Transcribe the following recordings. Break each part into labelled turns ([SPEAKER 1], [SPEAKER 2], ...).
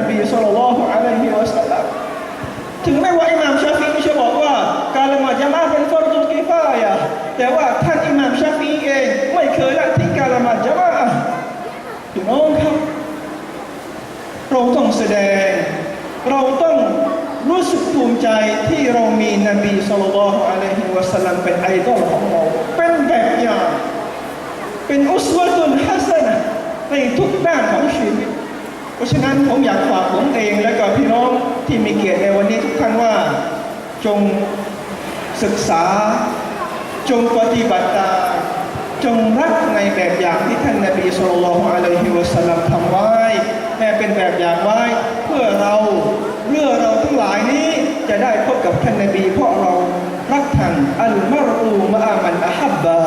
[SPEAKER 1] นบีสุลต่านละอะลัยฮิวะสัลลัมถึงแม้ว่าอิหม่ามชาฟีจะบอกว่า การละหมาดญะมาเป็นฟารดุลกิฟายะห์แต่ว่าท่านอิหม่ามชาฟีเองไม่เคยละทิ้งการละหมาดญะมาอะห์พี่น้องครับเราต้องแสดง เราต้องรู้สึกภูมิใจที่เรามีนบีสุลต่านอะลัยฮิวะสัลลัมเป็นไอดอลของเราเป็นแบบอย่าง เป็นอุสวะตุนฮัสนะห์ในทุกด้านของชีวิต เพราะฉะนั้นผมอยากฝากผมเองและก็พี่น้องที่มีเกียรติในวันนี้ทุกท่านว่าจงศึกษา จงปฏิบัติตามจงรักในแบบอย่างที่ท่านนบีสุลต่านอะลัยฮิวะสัลลัมทำไว้แม่เป็นแบบอย่างไว้เพื่อเราเพื่อเราทั้งหลายนี้จะได้พบกับท่านนบีเพราะเรารักท่านอัลมารูมะอามันอะฮับบา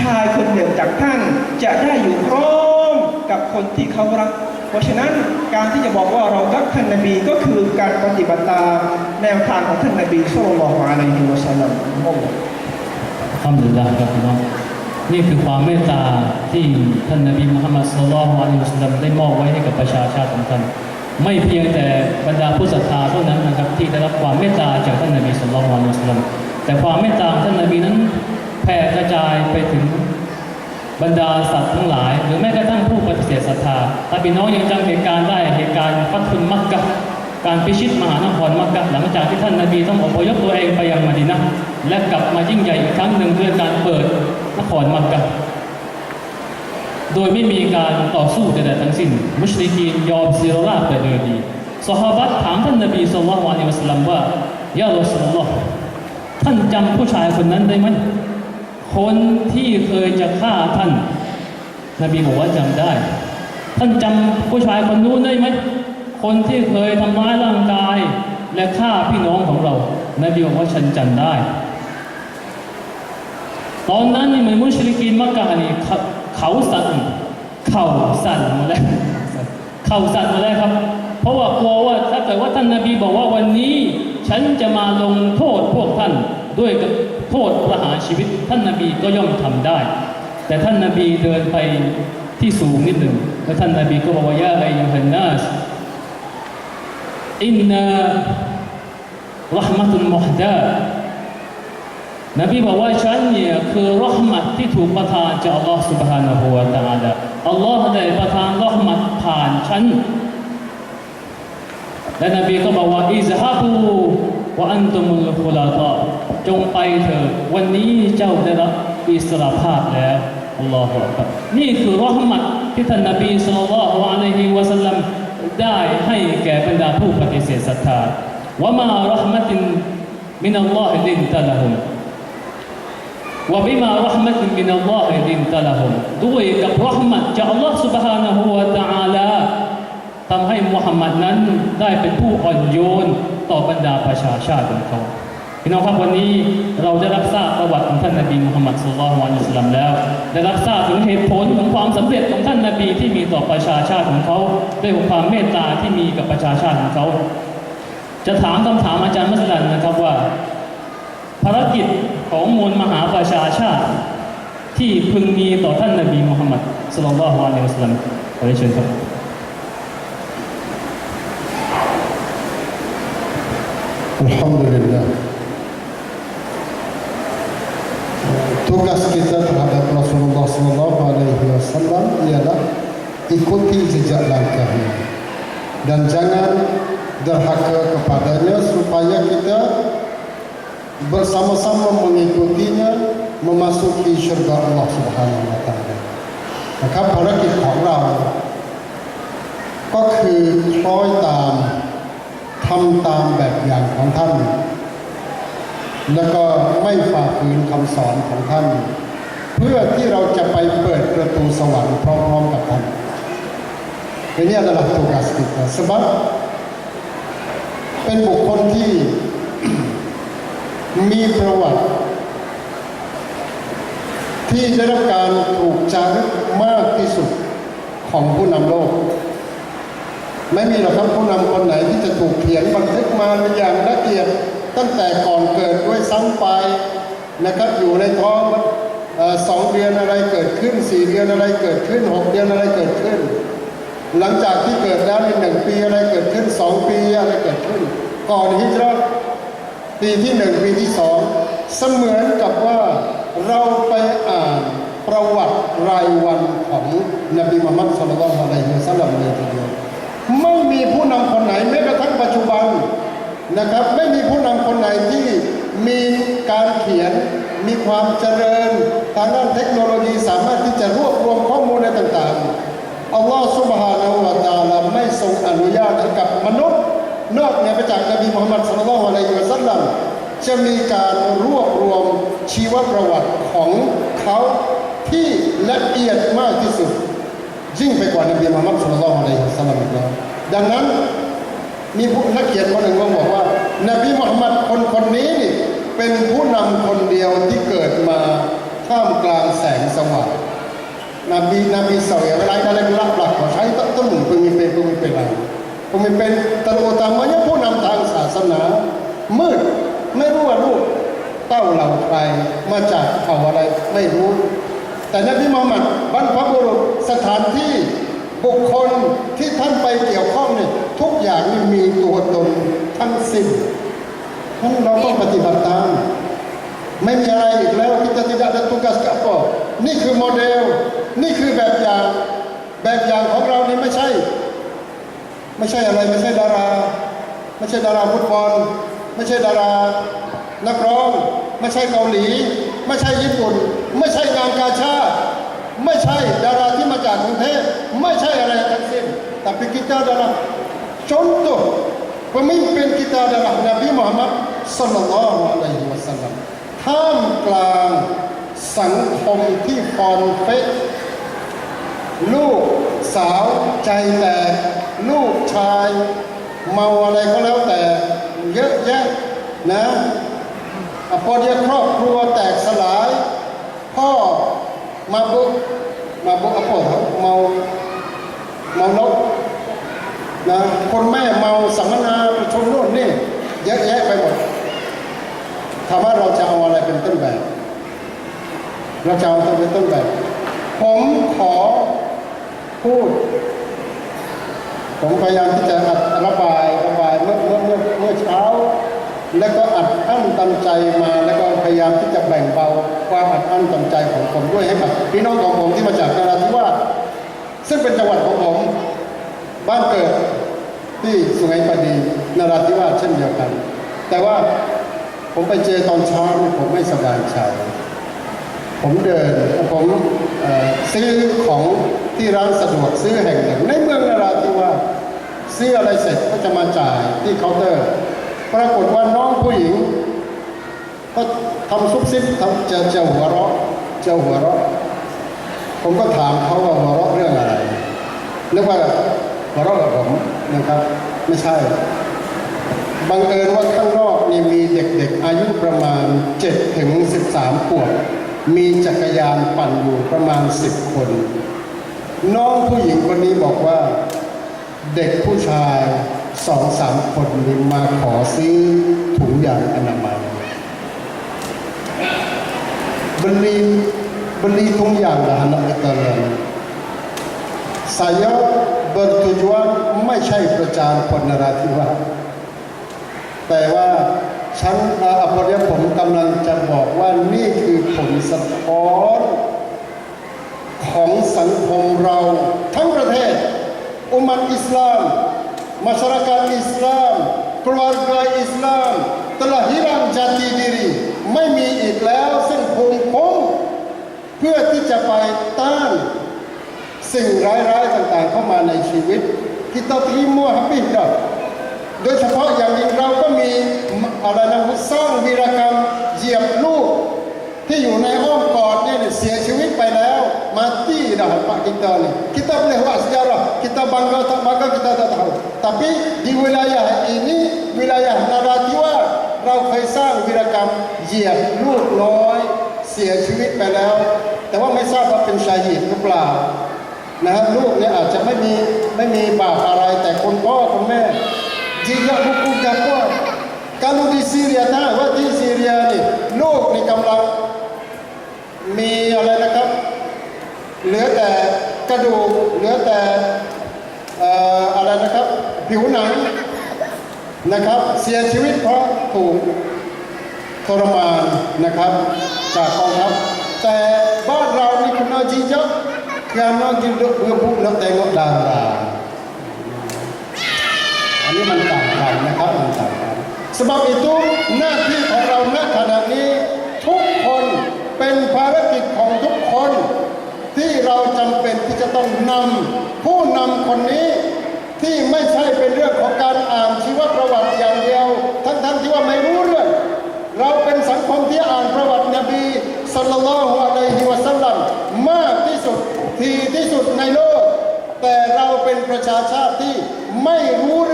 [SPEAKER 1] ชายคนหนึ่งจากท่านจะได้อยู่พร้อมกับคนที่เขารัก เพราะฉะนั้นการที่จะบอกว่าเรารักท่านนบีก็คือการปฏิบัติตามแนวทางของท่านนบีสุลต่านละฮ์อะลัยฮิวะสัลลัม
[SPEAKER 2] ทำดุลิลลาห์ครับพี่น้องนี่คือความเมตตาที่ท่านนบีมุฮัมมัดสุลลัลลอฮุอะลัยฮิวะสัลลัมได้มอบไว้ให้กับประชาชาติของท่านไม่เพียงแต่บรรดาผู้ศรัทธาเท่านั้นนะครับที่ได้รับความเมตตาจากท่านนบีสุลลัลลอฮุอะลัยฮิวะสัลลัมแต่ความเมตตาของท่านนบีนั้นแผ่กระจายไปถึง บรรดาสัตว์ทั้งหลาย หรือแม้กระทั่งผู้ปฏิเสธศรัทธาถ้าพี่น้องยังจำเหตุการณ์ได้เหตุการณ์ฟัตทุนมักกะการพิชิตมหานครมักกะหลังจากที่ท่านนาบีต้องอพยพตัวเองไปยังมดีนะและกลับมายิ่งใหญ่อีกครั้งหนึ่งด้วยการเปิดนครมักกะโดยไม่มีการต่อสู้ใดๆทั้งสิ้น มุชริกีนยอมเสียราบแต่โดยดีสหบัตถามท่านนบีสุลต่านละฮ์วสลัมว่ายารอสุลลอฮ์ท่านจำผู้ชายคนนั้นได้ไหม คนที่เคยจะฆ่าท่านนบีบอกว่าจำได้ ท่านจำผู้ชายคนนู้นได้ไหมคนที่เคยทำร้ายร่างกาย และฆ่าพี่น้องของเรานบีบอกว่าฉันจำได้ ตอนนั้นนี่มือนมุชริกีนมักกะนี่เขาเขาสั่นเข่าสั่นมาแล้วเข่าสั่นมาแล้วครับ เพราะว่ากลัวว่าถ้าเกิดว่าท่านนบีบอกว่าวันนี้ ฉันจะมาลงโทษพวกท่าน ด้วยกับโทษประหารชีวิต ท่านนบีก็ย่อมทำได้ แต่ท่านนบีเดินไปที่สูงนิดหนึ่งแล้วท่านนบีก็บอกว่ายาอายุฮันนัสอินนารหมะตุลมุฮดานบีบอกว่าฉันเนี่ยคือรหมัดที่ถูกประทานจากอัลลอฮฺ سبحانه และ تعالى อัลลอฮ์ได้ประทานรหมัดผ่านฉัน และนบีก็บอกว่าอิซฮับูวะอันตุมุลคุลาตา จงไปเถิดวันนี้เจ้าได้รับอิสรภาพแล้วอัลลอฮฺอักบัรนี่คือรหมัดที่ท่านนบีสุลต่านละฮ์อะลัยฮิวะสัลลัมได้ให้แก่บรรดาผู้ปฏิเสธศรัทธาวะมารหมะตินมินัลลอฮิลินตะละฮุม วะบิมารหมะตินมินัลลอฮิลินตะละฮุมด้วยกับรหมัดจากอัลลอฮ์ سبحانه และ تعالى ทำให้มุฮัมมัดนั้นได้เป็นผู้อ่อนโยนต่อบรรดาประชาชาติของเขา พี่น้องครับวันนี้เราได้รับทราบประวัติของท่านนบีมุฮัมมัดสุลลัลลอฮุอะลัยฮิวะสัลลัมแล้ว ได้รับทราบถึงเหตุผลของความสำเร็จของท่านนบีที่มีต่อประชาชาติของเขาด้วยความเมตตาที่มีกับประชาชาติของเขา จะถามคำถามอาจารย์มัสลันนะครับว่า ภารกิจของมวลมหาประชาชาติ ที่พึงมีต่อท่านนบีมุฮัมมัดสุลลัลลอฮุอะลัยฮิวะสัลลัมขอเรียนเชิญครับ
[SPEAKER 3] Alhamdulillah. Tugas ikuti jejak langkahnya dan jangan derhaka kepadanya supaya kita bersama-sama mengikutinya memasuki syurga Allah Subhanahu Wa Taala. Maka ภารกิจของเรา ก็คือคล้อยตาม ทำตามแบบอย่างของท่าน แล้วก็ไม่ฝ่าฝืนคำสอนของท่าน เพื่อที่เราจะไปเปิดประตูสวรรค์พร้อมๆกับท่าน Ini adalah tugas kita sebab เป็นบุคคลที่มีประวัติ ที่ได้รับการถูกจารึกมากที่สุดของผู้นำโลก ไม่มีหรอกครับผู้นำคนไหนที่จะถูกเขียนบันทึกมาอย่างละเอียดตั้งแต่ก่อนเกิดด้วยซ้ำไปนะครับอยู่ในท้องสองเดือนอะไรเกิดขึ้นสี่เดือนอะไรเกิดขึ้นหกเดือนอะไรเกิดขึ้น หลังจากที่เกิดแล้วในหนึ่งปีอะไรเกิดขึ้นสองปีอะไรเกิดขึ้น ก่อนฮิจรัตปีที่หนึ่งปีที่สองเสมือนกับว่าเราไปอ่านประวัติรายวันของนบีมุฮัมมัดสุลลัลอะลัยฮิสลลัมเลยทีเดียวไม่มีผู้นำคนไหนแม้กระทั่งปัจจุบันนะครับไม่มีผู้นำคนไหนที่มีการเขียนมีความเจริญทางด้านเทคโนโลยีสามารถที่จะรวบรวมข้อมูลอะไรต่างๆ อัลลอฮฺซุบฮานาวะตาลาไม่ทรงอนุญาตให้กับมนุษย์ นอกเหนือไปจากนบีมุฮัมมัดสุลลัลอะลัยฮิวะสัลลัมจะมีการรวบรวมชีวประวัติของเขาที่ละเอียดมากที่สุดยิ่งไปกว่านบีมุฮัมมัดสุลลัลอะลัยฮิวะสัลลัมอีกแล้วดังนั้นมีผู้นักเขียนคนหนึ่งก็บอกว่า นบีมุฮัมมัดคนคนนี้นี่เป็นผู้นำคนเดียวที่เกิดมาท่ามกลางแสงสว่าง Nabi Nabi SAW lain-lain belak-belak Saya tak temu pemimpin-pemimpin lain Pemimpin terutamanya ผู้นำทางศาสนามืดไม่รู้ว่าลูกเต้าเหล่าใครมาจากเผ่าอะไรไม่รู้ แต่นบีมุฮัมมัดบรรพบุรุษสถานที่บุคคลที่ท่านไปเกี่ยวข้องเนี่ยทุกอย่างมีตัวตนทั้งสิ้นท่านเราต้องปฏิบัติตาม ไม่มีอะไรอีกแล้ว kita tidak ada tugas ke apa นี่คือโมเดล นี่คือแบบอย่าง แบบอย่างของเรานี่ไม่ใช่ ไม่ใช่อะไร ไม่ใช่ดารา ไม่ใช่ดาราฟุตบอล ไม่ใช่ดารา นักร้อง ไม่ใช่เกาหลี ไม่ใช่ญี่ปุ่น ไม่ใช่งานกาชาติไม่ใช่ดาราที่มาจากกรุงเทพไม่ใช่อะไรทั้งสิ้น tapi kita adalah contoh pemimpin kita adalah Nabi Muhammad sallallahu alaihi wasallam ท่ามกลางสังคมที่ฟอนเฟะลูกสาวใจแตกลูกชาย เมาอะไรก็แล้วแต่ เยอะแยะนะอพอเดียครอบครัวแตกสลาย พ่อมาบุกมาบุกอะโปเขาเมาเมานกนะคนแม่เมาสัมมนาประชุมโน่นนี่เยอะแยะไปหมด ถามว่าเราจะเอาอะไรเป็นต้นแบบ เราจะเอาอะไรเป็นต้นแบบ ผมขอพูด ผมพยายามที่จะอัดระบายระบายเมื่อเมื่อเมื่อเมื่อเช้า แล้วก็อัดอั้นตันใจมาแล้วก็พยายามที่จะแบ่งเบาความอัดอั้นตันใจของผมด้วยให้กับพี่น้องของผมที่มาจากนราธิวาสซึ่งเป็นจังหวัดของผม บ้านเกิดที่สุไหงปดีนราธิวาสเช่นเดียวกัน แต่ว่า ผมไปเจอตอนเช้าผมไม่สบายใจ ผมเดินผมซื้อของที่ร้านสะดวกซื้อแห่งหนึ่งในเมืองนราธิวาสซื้ออะไรเสร็จก็จะมาจ่ายที่เคาน์เตอร์ ปรากฏว่าน้องผู้หญิง ก็ทำซุบซิบทำเจะจะหัวเราะเจะหัวเราะ ผมก็ถามเขาว่าหัวเราะเรื่องอะไรนึกว่าหัวเราะกับผมนะครับ ไม่ใช่ บังเอิญว่าข้างนอกนี่มีเด็กๆ อายุประมาณ 7 ถึง 13 ขวบ มีจักรยานปั่นอยู่ประมาณ 10 คน น้องผู้หญิงคนนี้บอกว่า เด็กผู้ชายสองสามคนนี่มาขอซื้อถุงยางอนามัย beli beli tunjang lah anak kita ni. Saya bertujuan ไม่ใช่ประจานคนนราธิวาส แต่ว่าฉันอาภรยผมกำลังจะบอกว่านี่คือผลสะท้อนของสังคมเราทั้งประเทศ อุมัตอิสลาม masyarakat Islam keluarga Islam telah hilang jati diri ไม่มีอีกแล้วซึ่งภูมิคุ้มเพื่อที่จะไปต้านสิ่งร้ายๆต่างๆเข้ามาในชีวิต kita terima habis dah โดยเฉพาะอย่างยิ่งเราก็มีอะไรนะสร้างวีรกรรมเหยียบลูก ที่อยู่ในอ้อมกอดเนี่ยเสียชีวิตไปแล้ว mati dah pak kita ni kita boleh buat sejarah kita bangga tak bangga kita tak tahu tapi di wilayah ini wilayah Naratiwa เราเคยสร้างวีรกรรมเหยียบลูกน้อยเสียชีวิตไปแล้ว แต่ว่าไม่ทราบว่าเป็นชายหญิงหรือเปล่านะฮะลูกเนี่ยอาจจะไม่มีไม่มีบาปอะไรแต่คนพ่อคนแม่ jika buku dakwah kalau di Syria ถ้าว่าที่ซีเรียนี่ลูกนี่กำลังมีอะไรนะครับ เหลือแต่กระดูกเหลือแต่อะไรนะครับผิวหนังนะครับ เสียชีวิตเพราะถูกทรมานนะครับ จากกองทัพแต่บ้านเรานี่คุณอาจีเจ้าการนกินดอกเบื่อบุกแล้วแต่งดาราอันนี้มันต กันนะครับมันต่างกันสำหรับ itu หน้าที่ของเราณขณะนี้ ทุกคนเป็นภารกิจของทุกคน ที่เราจำเป็นที่จะต้องนำผู้นำคนนี้ที่ไม่ใช่เป็นเรื่องของการอ่านชีวประวัติอย่างเดียว ทั้งๆที่ว่าไม่รู้เรื่อง เราเป็นสังคมที่อ่านประวัตินบีสัลลัลลอฮุอะลัยฮิวะสัลลัมมากที่สุดทีที่สุดในโลก แต่เราเป็นประชาชาติที่ไม่รู้เร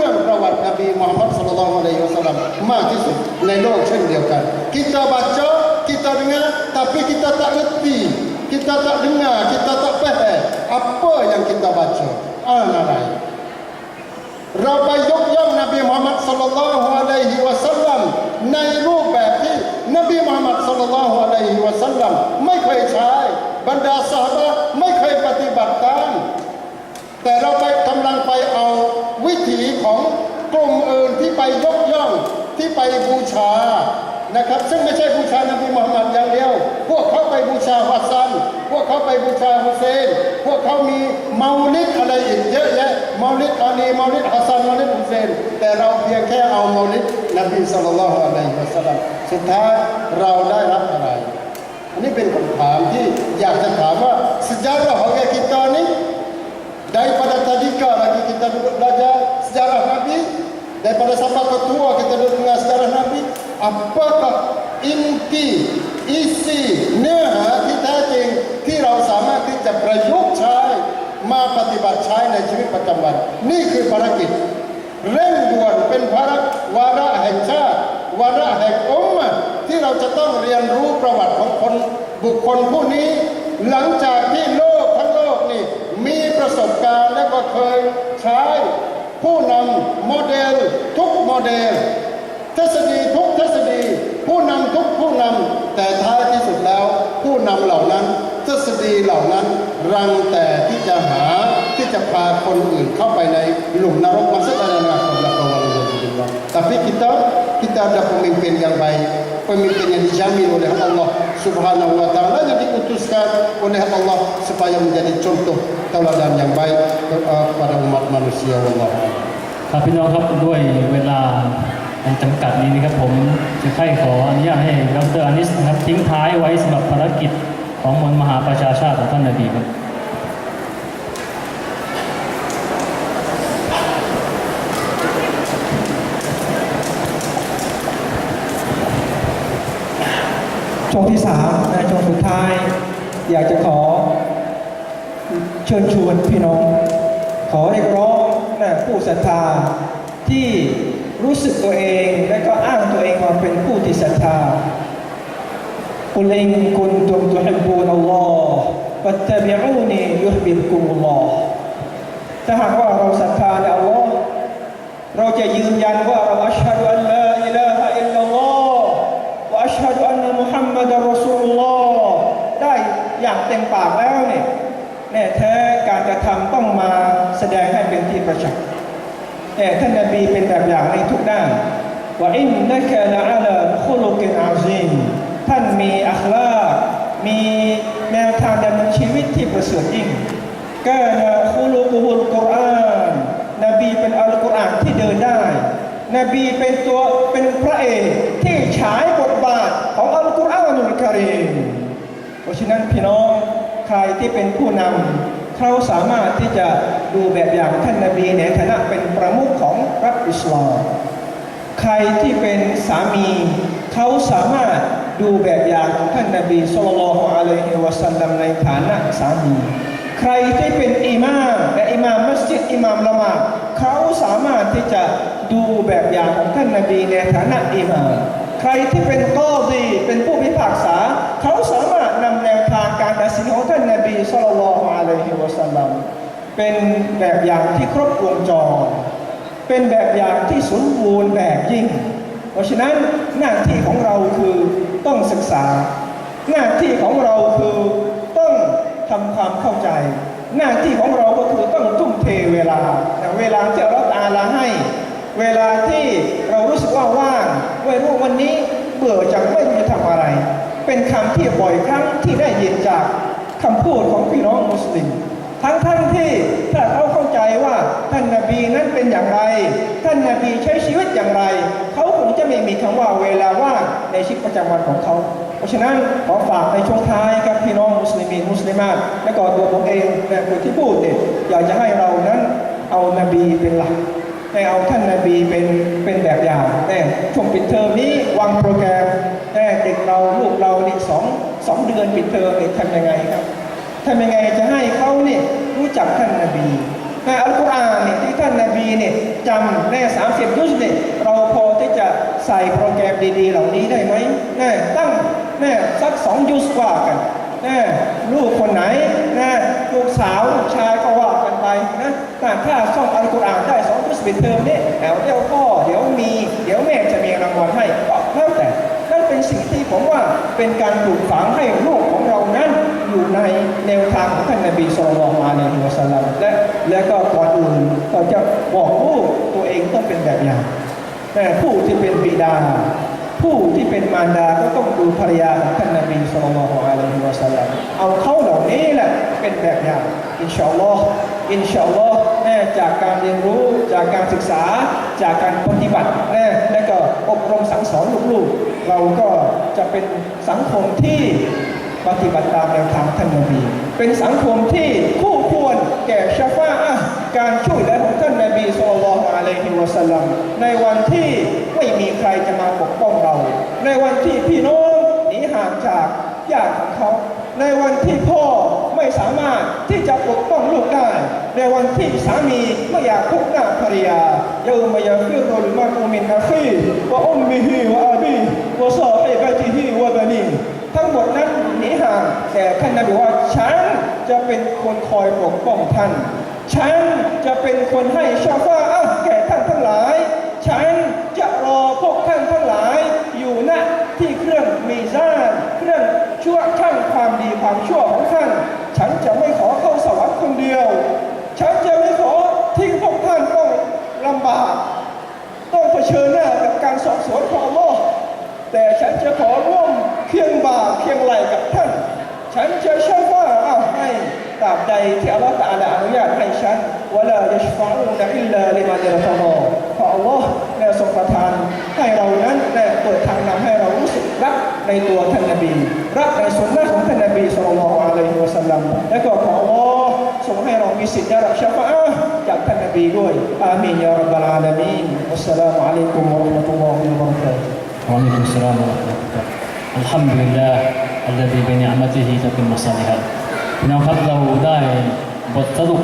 [SPEAKER 3] ื่อง มุฮัมมัดสุลลัลอฮุอะลัยฮิวะสัลลัมมากที่สุดในโลกเช่นเดียวกัน kita baca kita dengar tapi kita tak reti kita tak dengar kita tak faham apa yang kita baca อะไรเราไปยกย่องนบีมุฮัมมัดสุลลัลลอฮุอะลัยฮิวะสัลลัมในรูปแบบที่นบีมุฮัมมัดสุลลัลอฮุอะลัยฮิวะสัลลัมไม่เคยใช้บรรดาสหายไม่เคยปฏิบัติตามแต่เราไปกำลังไปเอาวิถีของ กลุ่มอื่นที่ไปยกย่องที่ไปบูชานะครับ ซึ่งไม่ใช่บูชานบีมุฮัมมัดอย่างเดียว พวกเขาไปบูชาฮัสซัน พวกเขาไปบูชาฮุเซน พวกเขามีเมาลิดอะไรอีกเยอะแยะเมาลิดอาลีเมาลิดฮัสซันเมาลิดฮุเซน แต่เราเพียงแค่เอาเมาลิดนบีสัลลัลลอฮุอะลัยฮิวะสัลลัมสุดท้ายเราได้รับอะไร อันนี้เป็นคำถามที่อยากจะถามว่า sejarah orang kita ni daripada tadika lagi kita duduk belajar sejarah Nabi daripada sampai ke tua kita duduk dengar sejarah Nabi apakah inti isi เนื้อหาที่แท้จริงที่เราสามารถที่จะประยุกต์ใช้มาปฏิบัติใช้ในชีวิตประจำวัน นี่คือภารกิจ เร่งด่วนเป็นภาระวาระแห่งชาติ วาระแห่งอุมมะห์ที่เราจะต้องเรียนรู้ประวัติของคนบุคคลผู้นี้ หลังจากที่โลกทั้งโลกนี่มีประสบการณ์และก็เคยใช้ ผู้นำโมเดล ทุกโมเดล ทฤษฎีทุกทฤษฎี ผู้นำทุกผู้นำแต่ท้ายที่สุดแล้ว ผู้นำเหล่านั้น ทฤษฎีเหล่านั้น รังแต่ที่จะหาที่จะพาคนอื่นเข้าไปในหลุมนรกมันสักอะไรนะของเราเรา tapi kita kita ada pemimpin yang baik pemimpin yang dijamin oleh Allah Subhanahu wa taala yang diutuskan oleh Allah supaya menjadi contoh tauladan yang baik kepada umat manusia Allah
[SPEAKER 2] ครับพี่น้องครับด้วยเวลาอันจำกัดนี้นะครับผมจะให้ขออนุญาตให้ดรอานิสนะครับทิ้งท้ายไว้สำหรับภารกิจของมวลมหาประชาชาติของท่านนบีครับ
[SPEAKER 1] ช่วงที่สามในช่วงสุดท้าย อยากจะขอ เชิญชวนพี่น้อง ขอเรียกร้องนะผู้ศรัทธาที่รู้สึกตัวเองและก็อ้างตัวเองว่าเป็นผู้ที่ศรัทธากุลิงกุนตุมตุฮิบูนอัลลอฮ์ฟัตตะบิอูนียุฮบิบกุมุลลอฮ์ถ้าหากว่าเราศรัทธาในอัลลอฮ์เราจะยืนยันว่าเราอัชฮะดุอัลลาอิลาฮะอิลลัลลอฮ์ วะอัชฮะดุอันนะมุฮัมมัดรอซูลุลลอฮ์ได้อย่าง เต็มปากแล้วเนี่ยแน่แท้การกระทำต้องมาแสดงให้เป็นที่ประจักษ์แต่ท่านนบีเป็นแบบอย่างในทุกด้านว่าอินนักละอัลคุลุกินอาซิมท่านมีอัคลามีแนวทางดำเนินชีวิตที่ประเสริฐยิ่งกานะคุลุกุฮุลกุรอานนบีเป็นอัลกุรอานที่เดินได้ นบีเป็นตัวเป็นพระเอกที่ฉายบทบาทของอัลกุรอานุลกะรีม เพราะฉะนั้นพี่น้องใครที่เป็นผู้นำเขาสามารถที่จะดูแบบอย่างท่านนบีในฐานะเป็นประมุขของรัฐอิสลามใครที่เป็นสามีเขาสามารถดูแบบอย่างของท่านนบีสุลต่านอะลัยฮิวะสัลลัมในฐานะสามีใครที่เป็นอิหม่ามและอิหม่ามมัสยิดอิหม่ามละมาดเขาสามารถที่จะดูแบบอย่างของท่านนบีในฐานะอิหม่ามใครที่เป็นกอดีเป็นผู้พิพากษา เขาสามารถนำแนวทางการตัดสินของท่านนบีสุลต่านอะลัยฮิวะสัลลัมเป็นแบบอย่างที่ครบวงจร เป็นแบบอย่างที่สมบูรณ์แบบยิ่ง เพราะฉะนั้นหน้าที่ของเราคือต้องศึกษา หน้าที่ของเราคือต้องทำความเข้าใจ หน้าที่ของเราก็คือต้องทุ่มเทเวลา เวลาที่เราตาลาให้ เวลาที่เรารู้สึกว่าว่างไม่รู้วันนี้เบื่อจังไม่รู้จะทำอะไร เป็นคำที่บ่อยครั้งที่ได้ยินจากคำพูดของพี่น้องมุสลิม ทั้งทั้งที่ถ้าเขาเข้าใจว่าท่านนาบีนั้นเป็นอย่างไร ท่านนาบีใช้ชีวิตอย่างไร เขาคงจะไม่มีคำว่าเวลาว่างในชีวิตประจำวันของเขา เพราะฉะนั้นขอฝากในช่วงท้ายกับพี่น้องมุสลิมีมุสลิมาตและก็ตัวผมเองและคนที่พูดเนี่ยอยากจะให้เรานั้นเอานาบีเป็นหลักให้เอาท่านนาบีเป็นเป็นแบบอย่างแต่ช่วงปิดเทอมนี้วางโปรแกรม แต่เราลูกเราเนี่ยสองสองเดือนปิดเทอมเนี่ยทำยังไงครับทำยังไงจะให้เขาเนี่ยรู้จักท่านนาบีในอัลกุรอานเนี่ยที่ท่านนาบีเนี่ยจำในสามสิบยุสเนี่ยเราพอที่จะใส่โปรแกรมดี ๆ เหล่านี้ได้ไหมแน่ตั้งแน่สักสองยุสกว่ากันแน่ลูกคนไหนแน่ลูกสาวลูกชายก็ว่ากันไปนะถ้าถ้าส่องอัลกุรอานได้สองยุสปิดเทอมเนี่ยเดี๋ยวเดี๋ยวพ่อเดี๋ยวมี เดี๋ยวแม่จะมีรางวัลให้ก็แล้วแต่นั่น เป็นสิ่งที่ผมว่าเป็นการปลูกฝังให้ลูกของเรานั้นอยู่ในแนวทางของท่านนบีสุลต่านมาในหัวสลัมและและก็ก่อนอื่นก็จะบอกลูกตัวเองต้องเป็นแบบอย่างแต่ผู้ที่เป็นบิดา ผู้ที่เป็นมารดาก็ต้องดูภรรยาของท่านนบีสุลต่านอะลัยฮิวะสัลลัมเอาเขาเหล่านี้แหละเป็นแบบอย่างอินชาอัลลอฮ์อินชาอัลลอฮ์ จากการเรียนรู้จากการศึกษา จากการปฏิบัติแน่และก็อบรมสั่งสอนลูกๆ เราก็จะเป็นสังคมที่ปฏิบัติตามแนวทางท่านนบี เป็นสังคมที่คู่ควรแก่ชาฟาอะการช่วยเหลือของท่านนบีสุลต่านอะลัยฮิวะสัลลัมในวันที่ไม่มีใครจะมาปกป้องเรา ในวันที่พี่น้องหนีห่างจากญาติของเขา ในวันที่พ่อ ไม่สามารถที่จะปกป้องลูกได้ ในวันที่สามีไม่อยากพบหน้าภรรยาเยามายัฟิรุลมารุมินอาคีวะอุมมิฮิวะอาบีวะซาฮิบะติฮิวะบะนีทั้งหมดนั้นหนีห่างแต่ท่านนบีว่าฉันจะเป็นคนคอยปกป้องท่าน ฉันจะเป็นคนให้ชาฟ้าอ้าวแก่ท่านทั้งหลาย ฉันจะรอพวกท่านทั้งหลายอยู่ณที่เครื่องมีซานเครื่องชั่วช่างความดีความชั่วของท่าน ฉันจะไม่ขอเข้าสวรรค์คนเดียว ฉันจะไม่ขอทิ้งพวกท่านต้องลำบาก ต้องเผชิญหน้ากับการสอบสวนของอัลลอฮ์แต่ฉันจะขอร่วมเคียงบ่าเคียงไหลกับท่าน ฉันจะเชื่อว่าอ้าวให้ตราบใดที่อัลลอฮ์ตาลาอนุญาตให้ฉันวะลายัชฟะอูนะอิลลาลิมันยรตะฮอเพราะอัลลอฮ์ ได้ทรงประทานให้เรานั้นได้เปิดทางนำให้เรารู้สึกรักในตัวท่านนบี รักในสุนนะของท่านนบีสุลต่านละอะลัยฮิวะสัลลัมและก็ขออัลลอฮ์ทรงให้เรามีสิทธิ์ได้รับชาฟะอะห์จากท่านนบีด้วยอามีนยารับบะลอาลามีนวัสสลามุอะลัยกุมวะเราะห์มะตุลลอฮิวะบะเราะกาตุฮ์
[SPEAKER 2] وعليكم السلام ورحمة الله الحمد لله الذي بنعمته تتم الصالحات พี่น้องครับเราได้บทสรุป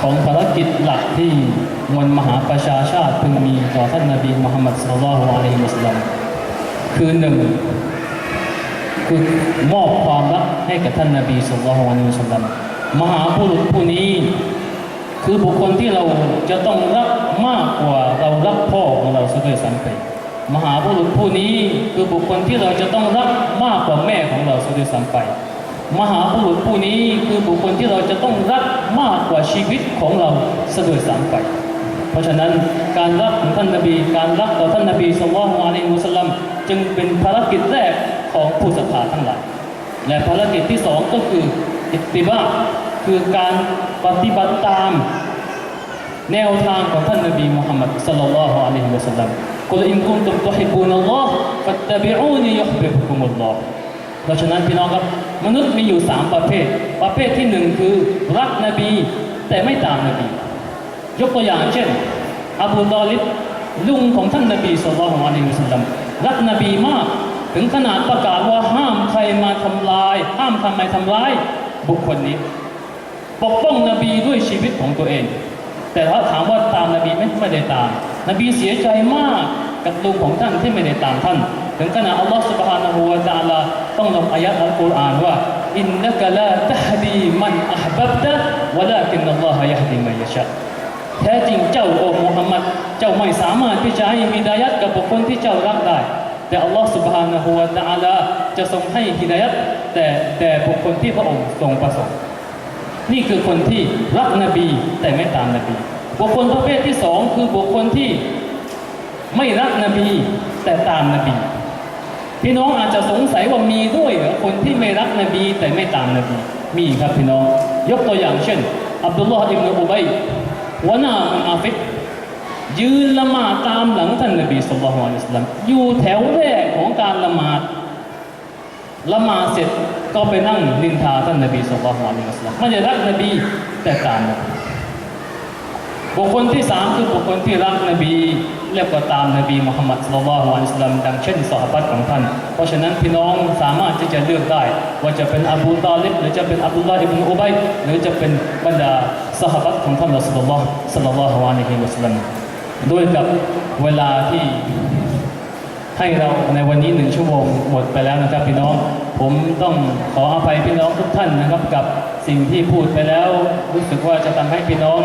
[SPEAKER 2] ของภารกิจหลักที่มวลมหาประชาชาติพึงมีต่อท่านนบีมุฮัมมัดสุลลัลลอฮุอะลัยฮิวะสัลลัมคือหนึ่งคือมอบความรักให้กับท่านนบีสุลลัลลอฮุอะลัยฮิวะสัลลัมมหาบุรุษผู้นี้ คือบุคคลที่เราจะต้องรักมากกว่าเรารักพ่อของเราซะด้วยซ้ำไปมหาบุรุษผู้นี้คือบุคคลที่เราจะต้องรักมากกว่าแม่ของเราซะด้วยซ้ำไป มหาบุรุษผู้นี้คือบุคคลที่เราจะต้องรักมากกว่าชีวิตของเราซะด้วยซ้ำไป เพราะฉะนั้นการรักของท่านนบี การรักต่อท่านนบีสุลต่านอะลัยฮิวะสัลลัมจึงเป็นภารกิจแรกของผู้ศรัทธาทั้งหลายและภารกิจที่สองก็คืออิตติบะคือการปฏิบัติตามแนวทางของท่านนบีมุฮัมมัดสัลลัลลอฮุอะลัยฮิวะสัลลัมกุลอินกุนตุมตุฮิบูนัลลอฮ์ฟัตตะบิอูนียุฮบิบุกุมุลลอฮ์เพราะฉะนั้นพี่น้องครับ มนุษย์มีอยู่สามประเภท ประเภทที่หนึ่งคือรักนบีแต่ไม่ตามนบี ยกตัวอย่างเช่นอบูตอลิบลุงของท่านนบีสุลต่านอะลัยฮิสัลลัมรักนบีมาก ถึงขนาดประกาศว่าห้ามใครมาทำลาย ห้ามทำไมทำร้ายบุคคลนี้ ปกป้องนบีด้วยชีวิตของตัวเอง แต่ถ้าถามว่าตามนบีไหมไม่ได้ตาม นบีเสียใจมากกับลุงของท่านที่ไม่ได้ตามท่าน ถึงขนาดอัลลอฮฺ سبحانه และ تعالى ต้องลงอายะห์อัลกุรอานว่าอินนักลาตฮดีมันอัพบับตะวะลากินนัลลอฮะยะฮดีมันยะชา แท้จริงเจ้าโอ้มุฮัมมัด เจ้าไม่สามารถที่จะให้ฮิดายัดกับบุคคลที่เจ้ารักได้ แต่อัลลอฮฺ سبحانه และ تعالى จะทรงให้ฮิดายัดแต่แต่บุคคลที่พระองค์ทรงประสงค์ นี่คือคนที่รักนบีแต่ไม่ตามนบี บุคคลประเภทที่สองคือบุคคลที่ไม่รักนบีแต่ตามนบี พี่น้องอาจจะสงสัยว่ามีด้วยเหรอคนที่ไม่รักนบีแต่ไม่ตามนบีมีครับพี่น้อง ยกตัวอย่างเช่น อับดุลลอฮ์อิบนุอุบัยหัวหน้ามุนาฟิกยืนละหมาดตามหลังท่านนบีสุลต่านอิสลลัมอยู่แถวแรกของการละหมาดละหมาดเสร็จก็ไปนั่งนินทาท่านนบีสุลต่านอิสลลัมไม่ได้รักนบีแต่ตามนบี บุคคลที่สามคือบุคคลที่รักนบีและก็ตามนบีมุฮัมมัดสุลลัลฮวะสัลลัมดังเช่นสหบัตของท่าน เพราะฉะนั้นพี่น้องสามารถที่จะเลือกได้ ว่าจะเป็นอบูตาลิบหรือจะเป็นอับดุลลาห์อิบนุอุบัยหรือจะเป็นบรรดาสหบัตของท่านสูลุลลอฮ์สัลลัลฮุอะลัยฮิวสลัมด้วยกับเวลาที่ให้เราในวันนี้หนึ่งชั่วโมงหมดไปแล้วนะครับพี่น้อง ผมต้องขออภัยพี่น้องทุกท่านนะครับกับสิ่งที่พูดไปแล้ว รู้สึกว่าจะทำให้พี่น้อง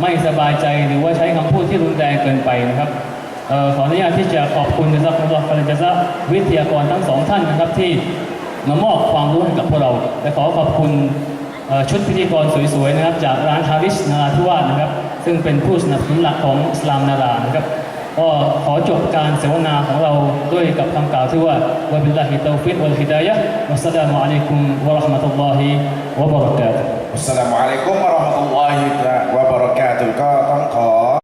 [SPEAKER 2] ไม่สบายใจหรือว่าใช้คำพูดที่รุนแรงเกินไปนะครับออขออนุญาตที่จะขอบคุณนะครับคุณรอฟาริจซะวิทยากรทั้งสองท่านนะครับที่มามอบความรู้ให้กับพวกเราและขอขอบคุณชุดพิธีกรสวยๆนะครับ จากร้านฮาริสนาราธิวาสนะครับ ซึ่งเป็นผู้สนับสนุนหลักของสลามนารานะครับก็ขอจบการเสวนาของเราด้วยกับคำกล่าวที่ว่าวะบิลลาฮิตาฟิกวัลฮิดายะฮ์วัสสลามุอะลัยกุมวะราะห์มะตุลลอฮิวะบะเราะกาตุฮ์
[SPEAKER 4] Wassalamualaikum warahmatullahi wabarakatuh.